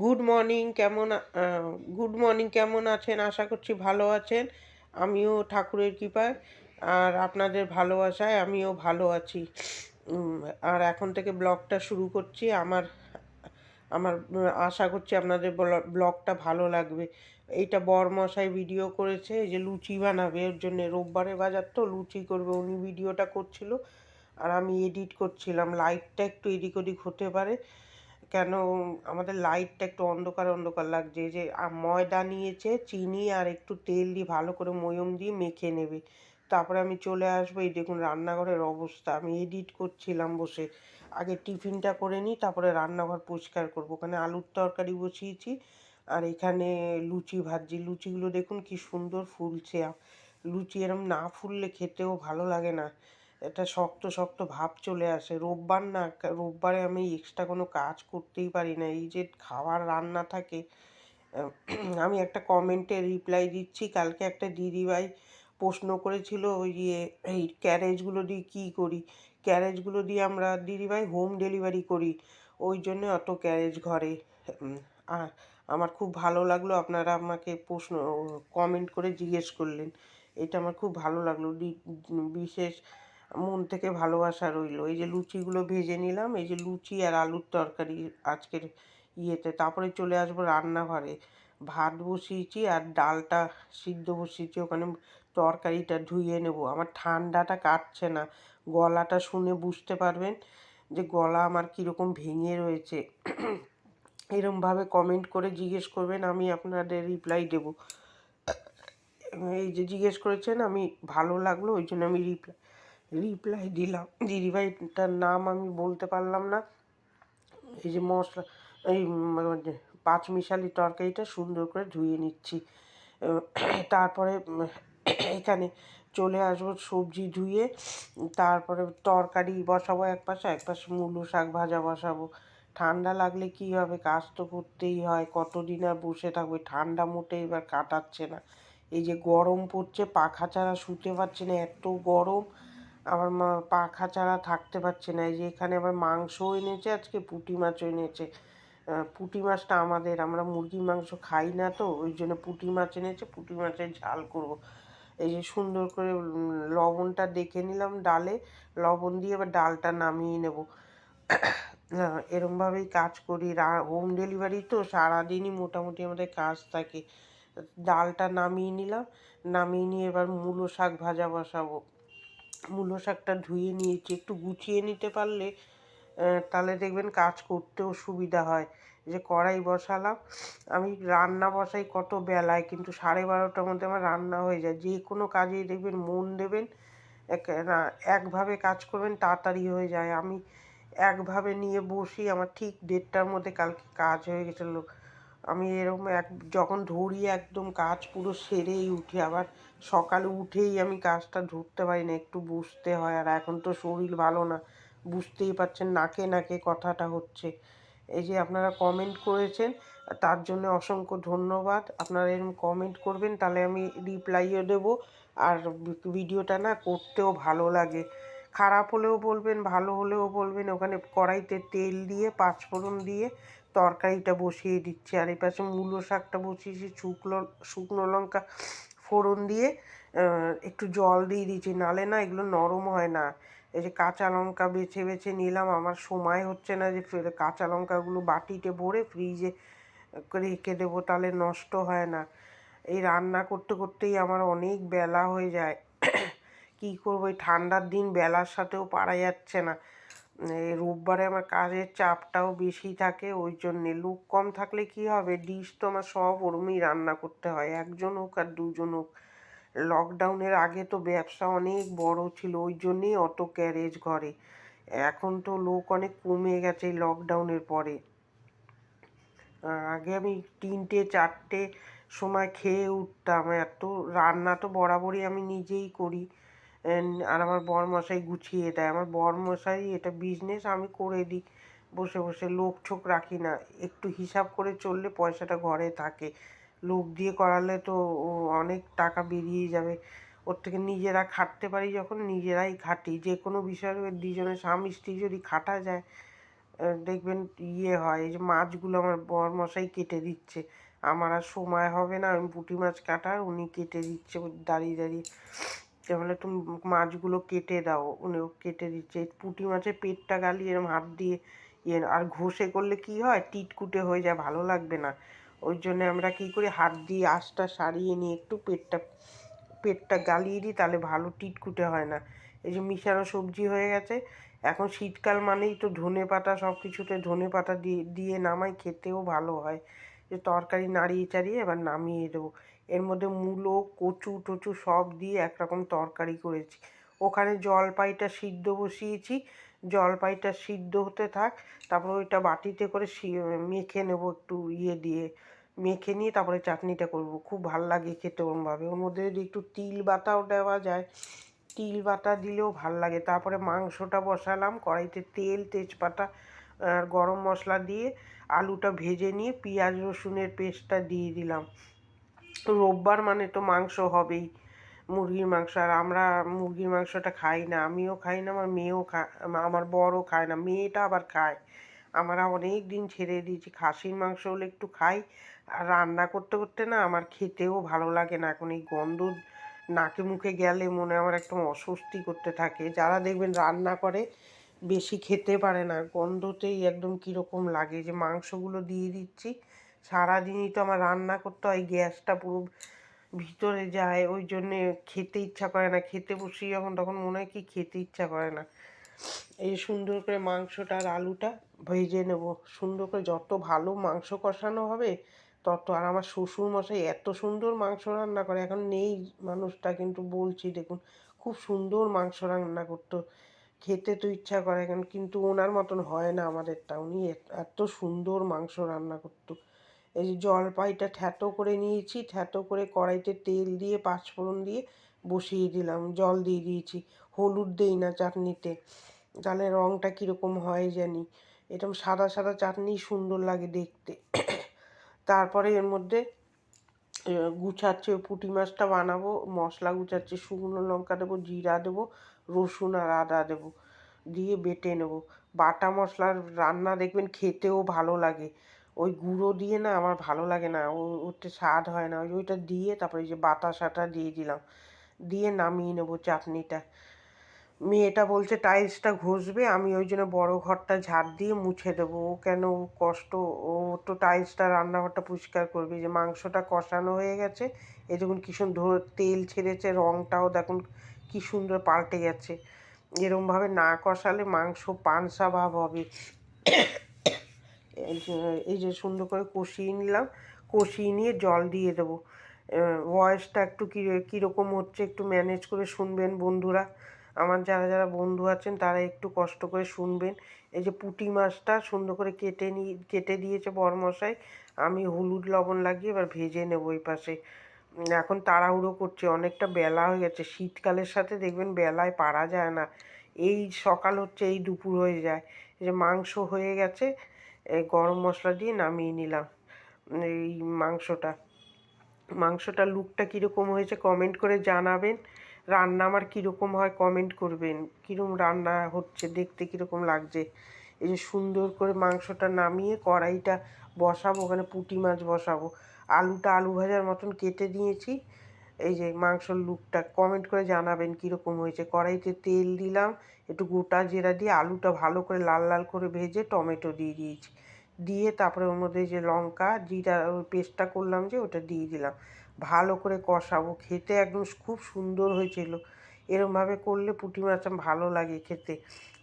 Good morning কেমন good morning কেমন আছেন? আশা করছি ভালো আছেন। আমিও ঠাকুরের কৃপায় আর আপনাদের ভালোবাসায় আমিও ভালো আছি। আর এখন থেকে ব্লগটা শুরু করছি। আমার আমার আশা করছি আপনাদের ব্ল- ব্লগটা ভালো লাগবে। এইটা বরমশাই ভিডিও করেছে যে লুচি বানাবে। ওর জন্য রোববারে বাজার তো লুচি করবে। উনি ভিডিওটা করছিল আর আমি এডিট করছিলাম। লাইটটা একটু এদিক ওদিক হতে পারে। কেন আমাদের লাইটটা একটু অন্ধকার অন্ধকার লাগছে? যে ময়দা নিয়েছে, চিনি আর একটু তেল দিয়ে ভালো করে ময়ম দিয়ে মেখে নেবে। তারপরে আমি চলে আসব, এই দেখুন রান্নাঘরের অবস্থা। আমি এডিট করছিলাম বসে। আগে টিফিনটা করে নিই, তারপরে রান্নাঘর পরিষ্কার করব। ওখানে আলুর তরকারি বসিয়েছি, আর এখানে লুচি ভাজছি। লুচিগুলো দেখুন কি সুন্দর ফুলছে। লুচি এরম না ফুললে খেতেও ভালো লাগে না। এটা শক্ত শক্ত ভাব চলে আসে। রোববার না, রোববারে আমি এক্সট্রা কোনো কাজ করতেই পারি না। এই যে খাবার রান্না থাকে আমি একটা কমেন্টে রিপ্লাই দিচ্ছি। কালকে একটা দিদিভাই প্রশ্ন করেছিল, ওই যে এই ক্যারেজগুলো দিয়ে কী করি? ক্যারেজগুলো দিয়ে আমরা দিদিভাই হোম ডেলিভারি করি। ওই জন্য অত ক্যারেজ ঘরে। আমার খুব ভালো লাগল আপনারা আমাকে প্রশ্ন কমেন্ট করে জিজ্ঞেস করলেন। এটা আমার খুব ভালো লাগল। বিশেষ মন থেকে ভালোবাসা রইল। এই যে লুচিগুলো ভেজে নিলাম, এই যে লুচি আর আলুর তরকারি আজকের ইয়েতে। তারপরে চলে আসব রান্নাঘরে। ভাত বসিয়েছি আর ডালটা সিদ্ধ বসিয়েছি, ওখানে তরকারিটা ধুয়ে নেব। আমার ঠান্ডাটা কাটছে না, গলাটা শুনে বুঝতে পারবেন যে গলা আমার কীরকম ভেঙে রয়েছে। এরমভাবে কমেন্ট করে জিজ্ঞেস করবেন, আমি আপনাদের রিপ্লাই দেবো। এই যে জিজ্ঞেস করেছেন, আমি ভালো লাগল, ওই জন্য আমি রিপ্লাই রিপ্লাই দিলাম। দিদিভাইটার নাম আমি বলতে পারলাম না। এই যে মশলা, এই যে পাঁচ মিশালি তরকারিটা সুন্দর করে ধুয়ে নিচ্ছি। তারপরে এখানে চলে আসব সবজি ধুয়ে। তারপরে তরকারি বসাবো এক পাশে এক পাশে মূলো শাক ভাজা বসাবো। ঠান্ডা লাগলে কি হবে? কাজ তো করতেই হয়। কতদিন আর বসে থাকবে? ঠান্ডা মোটে এবার কাটাচ্ছে না। এই যে গরম পড়ছে, পাখা ছাড়া শুতে পারছে না। এত গরম। আমার মা পাখা ছাড়া থাকতে পারছে না। এই যে এখানে আবার মাংসও এনেছে, আজকে পুঁটি মাছও এনেছে। পুঁটি মাছটা আমাদের, আমরা মুরগির মাংস খাই না তো, ওই জন্য পুঁটি মাছ এনেছে, পুঁটি মাছের ঝাল করব। এই যে সুন্দর করে লবণটা দেখে নিলাম ডালে, লবণ দিয়ে এবার ডালটা নামিয়ে নেব। এরমভাবেই কাজ করি। হোম ডেলিভারি তো সারাদিনই মোটামুটি আমাদের কাজ থাকে। ডালটা নামিয়ে নিলাম, নামিয়ে নিয়ে এবার মূলো শাক ভাজা বসাবো। মূলো শাকটা ধুয়ে নিয়েছি, একটু গুছিয়ে নিতে পারলে তাহলে দেখবেন কাজ করতেও সুবিধা হয়। যে কড়াই বসালাম, আমি রান্না বসাই কত বেলায়, কিন্তু সাড়ে বারোটার মধ্যে আমার রান্না হয়ে যায়। যে কোনো কাজেই দেখবেন মন দেবেন, এক একভাবে কাজ করবেন তাড়াতাড়ি হয়ে যায়। আমি একভাবে নিয়ে বসি, আমার ঠিক দেড়টার মধ্যে কালকে কাজ হয়ে গেছিল আমি এরকম এক, যখন ধরি একদম কাজ পুরো সেরেই উঠি, আবার সকালে উঠেই আমি কাজটা ধরতে পারি না, একটু বুঝতে হয়। আর এখন তো শরীর ভালো না, বুঝতেই পারছেন নাকে নাকে কথাটা হচ্ছে। এই যে আপনারা কমেন্ট করেছেন, তার জন্য অসংখ্য ধন্যবাদ। আপনারা এরকম কমেন্ট করবেন, তাহলে আমি রিপ্লাইও দেবো। আর ভিডিওটা না করতেও ভালো লাগে। খারাপ হলেও বলবেন, ভালো হলেও বলবেন। ওখানে কড়াইতে তেল দিয়ে, পাঁচফোড়ন দিয়ে তরকারিটা বসিয়ে দিচ্ছি। আর এই পাশে মূলো শাকটা বসিয়েছি, শুকনো শুকনো লঙ্কা ফোড়ন দিয়ে একটু জল দিয়ে দিয়েছি। নালে না এগুলো নরম হয় না। এই যে কাঁচা লঙ্কা বেছে বেছে নিলাম, আমার সময় হচ্ছে না যে কাঁচা লঙ্কাগুলো বাটিতে ভরে ফ্রিজে রেখে দেবো, তাহলে নষ্ট হয় না। এই রান্না করতে করতেই আমার অনেক বেলা হয়ে যায়। কী করব? এই ঠান্ডার দিন বেলার সাথেও পারা যাচ্ছে না। রোববারে আমার কাজের চাপটাও বেশি থাকে, ওই জন্যে লোক কম থাকলে কি হবে? ডিশ তো আমার সব ওরমই রান্না করতে হয়, একজন হোক আর দুজন হোক। লকডাউনের আগে তো ব্যবসা অনেক বড় ছিল, ওই জন্যেই অত ক্যারেজ ঘরে। এখন তো লোক অনেক কমে গেছে লকডাউনের পরে। আগে আমি তিনটে, চারটে সময় খেয়ে উঠতাম, এত রান্না তো বরাবরই আমি নিজেই করি। আর আমার বরমশাই গুছিয়ে দেয়। আমার বরমশাই এটা বিজনেস আমি করে দিই। বসে বসে লোক ছোক রাখি না। একটু হিসাব করে চললে পয়সাটা ঘরে থাকে। লোক দিয়ে করালে তো অনেক টাকা বেরিয়ে যাবে। ওর থেকে নিজেরা খাটতে পারি যখন নিজেরাই খাটি। যে কোনো বিষয়ে দুজনে স্বামী স্ত্রী যদি খাটা যায় দেখবেন ইয়ে হয়। এই যে মাছগুলো আমার বর মশাই কেটে দিচ্ছে। আমার আর সময় হবে না। আমি পুঁটি মাছ কাটার, উনি কেটে দিচ্ছে। দাঁড়িয়ে দাঁড়িয়ে বলে তুমি মাছগুলো কেটে দাও উনিও কেটে দিচ্ছে। পুঁটি মাছের পেটটা গালিয়ে এরম হাত দিয়ে ইয়ে আর ঘষে করলে কি হয়? টিটকুটে হয়ে যায়, ভালো লাগবে না। ওই জন্য আমরা কী করি, হাত দিয়ে আঁশটা সারিয়ে নিয়ে একটু পেটটা পেটটা গালিয়ে দিই, তাহলে ভালো টিটকুটে হয় না। এই যে মিশানো সবজি হয়ে গেছে, এখন শীতকাল মানেই তো ধনে পাতা সব কিছুতে ধনে পাতা দিয়ে দিয়ে নামাই, খেতেও ভালো হয়। যে তরকারি নাড়িয়ে চাড়িয়ে এবার নামিয়ে দেবো। এর মধ্যে মূলো, কচু টচু সব দিয়ে একরকম তরকারি করেছি। ওখানে জলপাইটা সিদ্ধ বসিয়েছি। জলপাইটা সিদ্ধ হতে থাক, তারপর ওইটা বাটিতে করে মেখে নেব একটু ইয়ে দিয়ে। মেখে নিয়ে তারপরে চাটনিটা করব। খুব ভালো লাগে খেতে ওরমভাবে। ওর মধ্যে যদি একটু তিল বাটাও দেওয়া যায়, তিল বাটা দিলেও ভালো লাগে। তারপরে মাংসটা বসালাম, কড়াইতে তেল, তেজপাতা আর গরম মশলা দিয়ে আলুটা ভেজে নিয়ে পেঁয়াজ রসুনের পেস্টটা দিয়ে দিলাম। রোববার মানে তো মাংস হবেই, মুরগির মাংস। আর আমরা মুরগির মাংসটা খাই না, আমিও খাই না, আমার মেয়েও খায় আমার বড়ও খায় না, মেয়েটা আবার খায়। আমরা অনেক দিন ছেড়ে দিয়েছি, খাসির মাংস হলে একটু খাই, আর রান্না করতে করতে না আমার খেতেও ভালো লাগে না, এখন এই গন্ধ নাকে মুখে গেলে মনে আমার একদম অস্বস্তি করতে থাকে। যারা দেখবেন রান্না করে বেশি খেতে পারে না। গন্ধতেই একদম কীরকম লাগে যে মাংসগুলো দিয়ে দিচ্ছি, সারাদিনই তো আমার রান্না করতে হয়, গ্যাসটা পুরো ভিতরে যায়, ওই জন্যে খেতে ইচ্ছা করে না। খেতে বসি যখন তখন মনে হয় কি খেতে ইচ্ছা করে না। এই সুন্দর করে মাংসটা আর আলুটা ভেজে নেব। সুন্দর করে যত ভালো মাংস কষানো হবে, তত আর আমার শ্বশুর মশাই এত সুন্দর মাংস রান্না করে, এখন নেই মানুষটা কিন্তু বলছি, দেখুন, খুব সুন্দর মাংস রান্না করতো। খেতে তো ইচ্ছা করে এখন কিন্তু ওনার মতন হয় না আমাদেরটা। উনি এত- এত সুন্দর মাংস রান্না করতো। এই যে জলপাইটা থ্যাতো করে নিয়েছি থ্যাতো করে কড়াইতে তেল দিয়ে, পাঁচফোড়ন দিয়ে বসিয়ে দিলাম। জল দিয়ে দিয়েছি। হলুদ দেই না চাটনিতে। তাহলে রঙটা কীরকম হয় জানি। এরকম সাদা সাদা চাটনি সুন্দর লাগে দেখতে। তারপরে এর মধ্যে গুছাচ্ছে, পুঁটি মাছটা বানাবো, মশলা গুছাচ্ছে, শুকনো লঙ্কা দেবো, জিরা দেবো রসুন আর আদা দেবো, দিয়ে বেটে নেব। বাটা মশলার রান্না দেখবেন খেতেও ভালো লাগে। ওই গুঁড়ো দিয়ে না আমার ভালো লাগে না, ও, ওতে স্বাদ হয় না। ওই ওইটা দিয়ে তারপরে যে বাতাসাটা দিয়ে দিলাম। দিয়ে নামিয়ে নেব চাটনিটা। মেয়েটা বলছে, টাইলসটা ঘষবে, আমি ওই জন্য বড় ঘরটা ঝাড় দিয়ে মুছে দেবো। ও কেন কষ্ট, ও তো টাইলসটা, রান্নাঘরটা পরিষ্কার করবে। যে মাংসটা কষানো হয়ে গেছে এ দেখুন কি সুন্দর তেল ছেড়েছে রঙটাও দেখুন কি সুন্দর পাল্টে গেছে এরমভাবে না কষালে মাংস পানসা ভাব হবে। এই যে- সুন্দর করে কষিয়ে নিলাম। কষিয়ে নিয়ে জল দিয়ে দেবো। ভয়েসটা একটু কী, কীরকম হচ্ছে একটু ম্যানেজ করে শুনবেন বন্ধুরা। আমার যারা যারা বন্ধু আছেন, তারা একটু কষ্ট করে শুনবেন। এই যে পুঁটি মাছটা সুন্দর করে কেটে নিয়ে কেটে দিয়েছে বরমশাই। আমি হলুদ লবণ লাগিয়ে এবার ভেজে নেব ওই পাশে। এখন তাড়াহুড়ো করছে, অনেকটা বেলা হয়ে গেছে। শীতকালের সাথে দেখবেন বেলায় পারা যায় না। এই সকাল হচ্ছে, এই দুপুর হয়ে যায়। যে মাংস হয়ে গেছে গরম মশলা দিয়ে নামিয়ে নিলাম এই মাংসটা। মাংসটা লুকটা কীরকম হয়েছে কমেন্ট করে জানাবেন। রান্না আমার কীরকম হয় কমেন্ট করবেন। কীরকম রান্না হচ্ছে, দেখতে কীরকম লাগছে? এই যে সুন্দর করে মাংসটা নামিয়ে কড়াইটা বসাবো, ওখানে পুঁটি মাছ বসাবো। আলুটা আলু ভাজার মতন কেটে দিয়েছি এই যে মাংসর লুকটা কমেন্ট করে জানাবেন কীরকম হয়েছে। কড়াইতে তেল দিলাম, একটু গোটা জিরা দিয়ে আলুটা ভালো করে লাল লাল করে ভেজে টমেটো দিয়ে দিয়েছি। দিয়ে তারপরে ওর মধ্যে যে লঙ্কা, জিরা পেস্টটা করলাম যে ওটা দিয়ে দিলাম। ভালো করে কষাবো, খেতে একদম খুব সুন্দর হয়েছিল। এরমভাবে করলে পুঁটি মাছ ভালো লাগে খেতে।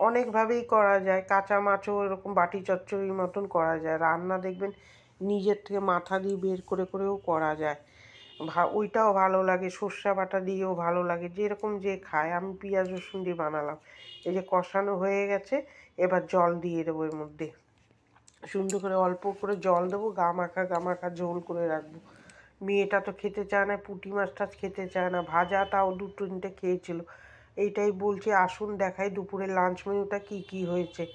অনেকভাবেই করা যায়, কাঁচা মাছও এরকম বাটি চচ্চড়ির মতন করা যায়। রান্না দেখবেন নিজের থেকে মাথা দিয়ে বের করে করেও করা যায়। ভা, ওইটাও ভালো লাগে, সর্ষা বাটা দিয়েও ভালো লাগে, যেরকম যে খায়। আমি পেঁয়াজ, রসুন দিয়ে বানালাম। এই যে কষানো হয়ে গেছে, এবার জল দিয়ে দেবো এর মধ্যে। সুন্দর করে অল্প করে জল দেবো গা মাখা গা মাখা ঝোল করে রাখব। মেয়েটা তো খেতে চায় না, পুঁটি মাছটা খেতে চায় না, ভাজা তাও দু তিনটে খেয়েছিল। এইটাই বলছি, আসুন দেখাই দুপুরের লাঞ্চ মেনুটা কী কী হয়েছে।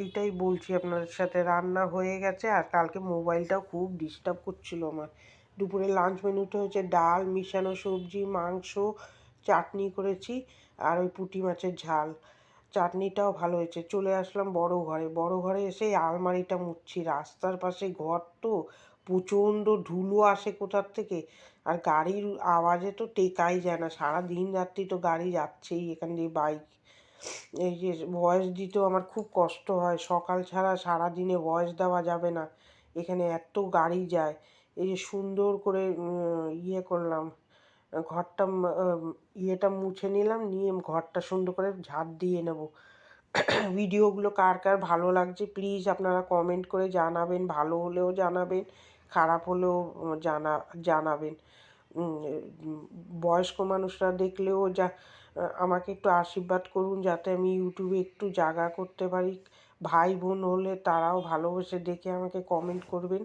এইটাই বলছি আপনাদের সাথে, রান্না হয়ে গেছে আর কালকে মোবাইলটাও খুব ডিস্টার্ব করছিল আমার। দুপুরের লাঞ্চ মেনুটা হচ্ছে ডাল, মিশানো সবজি, মাংস, চাটনি করেছি আর ওই পুঁটি মাছের ঝাল। চাটনিটাও ভালো হয়েছে। চলে আসলাম বড় ঘরে। বড় ঘরে এসে আলমারিটা মুছছি। রাস্তার পাশে ঘর তো, প্রচণ্ড ধুলো আসে কোথার থেকে। আর গাড়ির আওয়াজে তো টেকাই যায় না। সারা দিন রাত্রি তো গাড়ি যাচ্ছেই, এখান দিয়ে বাইক এই যে ভয়েস দিতেও আমার খুব কষ্ট হয়। সকাল ছাড়া সারা দিনে ভয়েস দেওয়া যাবে না। এখানে এত গাড়ি যায়। এই যে সুন্দর করে ইয়ে করলাম। ঘরটা ইয়েটা মুছে নিলাম। নিয়ে ঘরটা সুন্দর করে ঝাড় দিয়ে নেব। ভিডিওগুলো কার কার ভালো লাগছে প্লিজ আপনারা কমেন্ট করে জানাবেন। ভালো হলেও জানাবেন, খারাপ হলেও জানা, জানাবেন। বয়স্ক মানুষরা দেখলেও যা আমাকে একটু আশীর্বাদ করুন যাতে আমি ইউটিউবে একটু জায়গা করতে পারি। ভাই বোন হলে তারাও ভালোবেসে দেখে আমাকে কমেন্ট করবেন।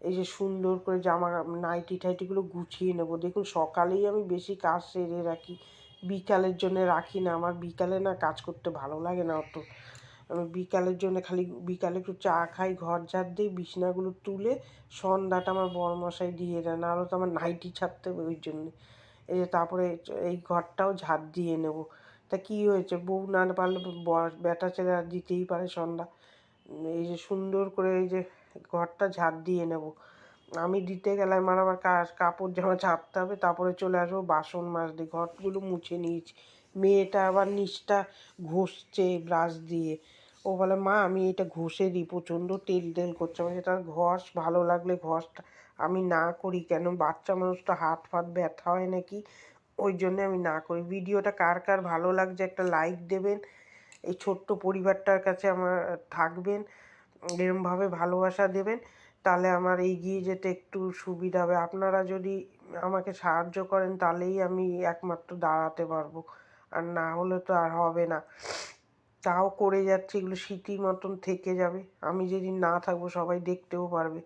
এই যে সুন্দর করে জামা নাইটি টাইটিগুলো গুছিয়ে নেব। দেখুন, সকালেই আমি বেশি কাজ সেরে রাখি, বিকালের জন্য রাখি না। আমার বিকালে না কাজ করতে ভালো লাগে না অত। আমি বিকালের জন্য খালি বিকালে একটু চা খাই, ঘর ঝাড় দিই, বিছনাগুলো তুলে সন্ধ্যাটা আমার বড়মশাই দিয়ে দেয়। না নাহলে তো আমার নাইটি ছাড়তে হবে ওই জন্যে। এই যে তারপরে এই ঘরটাও ঝাড় দিয়ে নেব। তা কী হয়েছে? বউ না পারলে বেটা ছেলে আর দিতেই পারে সন্ধ্যা। এই যে সুন্দর করে এই যে ঘরটা ঝাড় দিয়ে নেব। আমি দিতে গেলে আমার আবার কাপড় জামা ছাড়তে হবে, তারপরে চলে আসব বাসন মাজতে। ঘরগুলো মুছে নিয়েছি। মেয়েটা আবার নিচটা ঘষছে ব্রাশ দিয়ে। ও বলে, মা, আমি এটা ঘষে দিই, প্রচণ্ড তেল তেল করছে। আমি সেটা ঘষ, ভালো লাগলে ঘষটা, আমি না করি কেন? বাচ্চা মানুষটা হাত ফাত ব্যথা হয় নাকি? ওই জন্যে আমি না করি। ভিডিওটা কার কার ভালো লাগছে একটা লাইক দেবেন, এই ছোট্ট পরিবারটার কাছে আমার থাকবেন, এরমভাবে ভালোবাসা দেবেন, তাহলে আমার এগিয়ে যেতে একটু সুবিধা হবে। আপনারা যদি আমাকে সাহায্য করেন, তাহলেই আমি একমাত্র দাঁড়াতে পারব, আর না হলে তো আর হবে না। তাও করে যাচ্ছে, এগুলো স্মৃতির মতন থেকে যাবে। আমি যেদিন না থাকব, সবাই দেখতেও পারবে।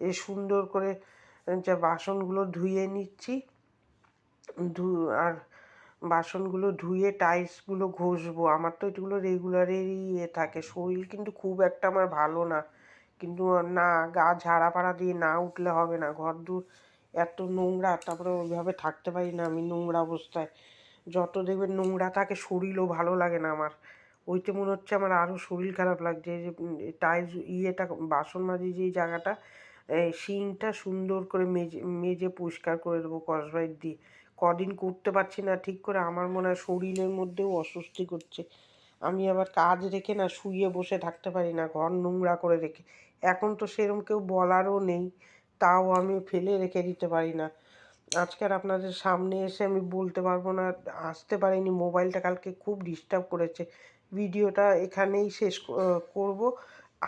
এ সুন্দর করে যা বাসনগুলো ধুয়ে নিচ্ছি। ধু, আর বাসনগুলো ধুয়ে টাইলসগুলো ঘষবো। আমার তো এগুলো রেগুলারেরই ইয়ে থাকে। শরীর কিন্তু খুব একটা আমার ভালো না। কিন্তু না, গা ঝাড়া পাড়া দিয়ে না উঠলে হবে না। ঘর দূর এত নোংরা, তারপরে ওইভাবে থাকতে পারি না আমি নোংরা অবস্থায়। যত দেখবেন নোংরা থাকে, শরীরও ভালো লাগে না আমার। ওইতে মনে হচ্ছে আমার আরও শরীর খারাপ লাগছে, যে টাইলস ইয়েটা, বাসন মাজি যেই জায়গাটা শিংটা সুন্দর করে মেজে মেজে পরিষ্কার করে দেবো কসবাইট দিয়ে। কদিন করতে পারছি না ঠিক করে, আমার মনে হয় শরীরের মধ্যেও অস্বস্তি করছে। আমি আবার কাজ রেখে না শুয়ে বসে থাকতে পারি না, ঘর নোংরা করে রেখে। এখন তো সেরম কেউ বলারও নেই, তাও আমি ফেলে রেখে দিতে পারি না। আজকের আপনাদের সামনে এসে আমি বলতে পারব না, আসতে পারিনি, মোবাইলটা কালকে খুব ডিস্টার্ব করেছে। ভিডিওটা এখানেই শেষ করব।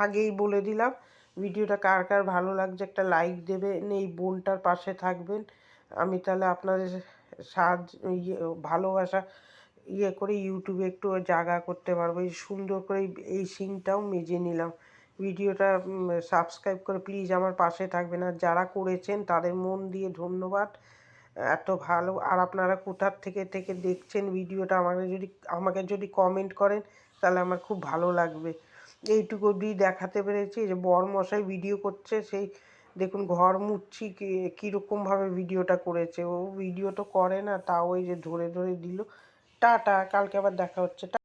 আগেই বলে দিলাম, ভিডিওটা কার কার ভালো লাগছে একটা লাইক দেবেন, এই বোনটার পাশে থাকবেন। আমি তাহলে আপনাদের সাহায্য ইয়ে ভালোবাসা ইয়ে করে ইউটিউবে একটু জায়গা করতে পারব। এই সুন্দর করে এই সিনটাও মেজে নিলাম। ভিডিওটা সাবস্ক্রাইব করে প্লিজ আমার পাশে থাকবেন। আর যারা করেছেন তাদের মন দিয়ে ধন্যবাদ। এত ভালো। আর আপনারা কোথার থেকে থেকে দেখছেন ভিডিওটা, আমাকে যদি আমাকে যদি কমেন্ট করেন, তাহলে আমার খুব ভালো লাগবে। এইটুকু অবধি দেখাতে পেরেছি। যে বর মশাই ভিডিও করছে, সেই দেখুন ঘর মুছছি কীরকমভাবে ভিডিওটা করেছে। ও ভিডিও তো করে না, তাও ওই যে ধরে ধরে দিল। টাটা, কালকে আবার দেখা হচ্ছে।